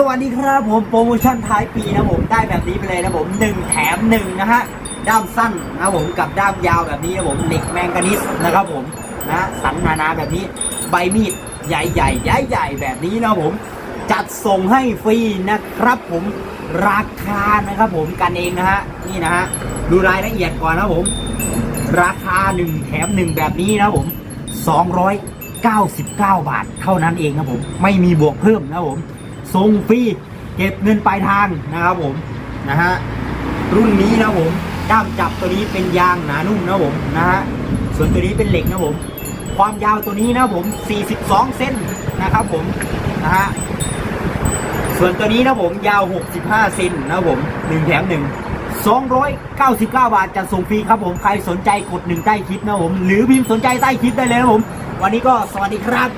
สวัสดีครับผมโปรโมชั่นท้ายปีนะผมได้แบบนี้ไปเลยนะผมหนึ่งแถมหนึ่งนะฮะด้ามสั้นนะผมกับด้ามยาวแบบนี้นะผมเหล็กแมงกานิสนะครับผมนะสันนานาแบบนี้ใบมีดใหญ่ใหญ่ใหญ่ใหญ่แบบนี้นะผมจัดส่งให้ฟรีนะครับผมราคานะครับผมกันเองนะฮะนี่นะฮะดูรายละเอียดก่อนนะผม ราคาหนึ่งแถมหนึ่งแบบนี้นะผม299บาทเท่านั้นเองนะผมไม่มีบวกเพิ่มนะผม ส่งฟรีเก็บเงินปลายทางนะครับผมนะฮะรุ่นนี้นะผมด้ามจับตัวนี้เป็นยางหนานุ่มนะผมนะฮะส่วนตัวนี้เป็นเหล็กนะผมความยาวตัวนี้นะผม 42เซนนะครับผมนะฮะส่วนตัวนี้นะผมยาว 65 เซนนะผม1แถม1 299 บาทจะส่งฟรีครับผมใครสนใจกดหนึ่งใต้คลิปนะผม หรือพิมพ์สนใจใต้คลิปได้เลยนะผม วันนี้ก็สวัสดีครับ